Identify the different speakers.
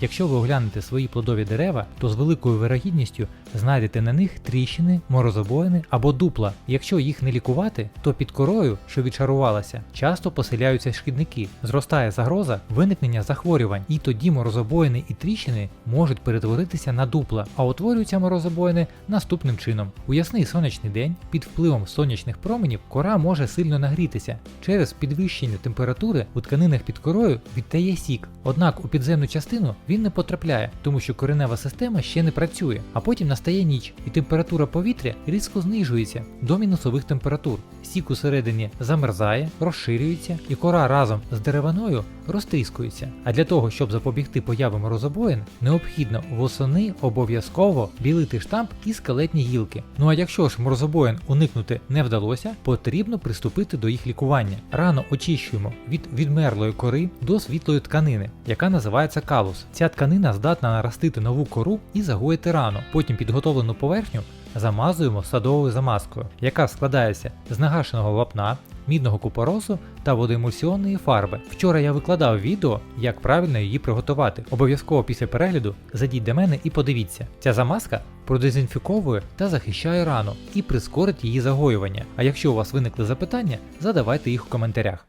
Speaker 1: Якщо ви оглянете свої плодові дерева, то з великою вирогідністю знайдете на них тріщини, морозобоїни або дупла. Якщо їх не лікувати, то під корою, що відшарувалася, часто поселяються шкідники. Зростає загроза виникнення захворювань, і тоді морозобоїни і тріщини можуть перетворитися на дупла, а утворюються морозобоїни наступним чином. У ясний сонячний день під впливом сонячних променів кора може сильно нагрітися. Через підвищення температури у тканинах під корою відтає сік, однак у підземну частину він не потрапляє, тому що коренева система ще не працює. А потім настає ніч, і температура повітря різко знижується до мінусових температур. Сік усередині замерзає, розширюється, і кора разом з деревиною розтріскується. А для того, щоб запобігти появі морозобоїн, необхідно восени обов'язково білити штамп і скелетні гілки. Ну а якщо ж морозобоїн уникнути не вдалося, потрібно приступити до їх лікування. Рано очищуємо від відмерлої кори до світлої тканини, яка називається калус. Ця тканина здатна наростити нову кору і загоїти рану. Потім підготовлену поверхню замазуємо садовою замазкою, яка складається з нагашеного вапна, мідного купоросу та водоемульсіонної фарби. Вчора я викладав відео, як правильно її приготувати. Обов'язково після перегляду зайдіть до мене і подивіться. Ця замазка продезінфіковує та захищає рану і прискорить її загоювання. А якщо у вас виникли запитання, задавайте їх у коментарях.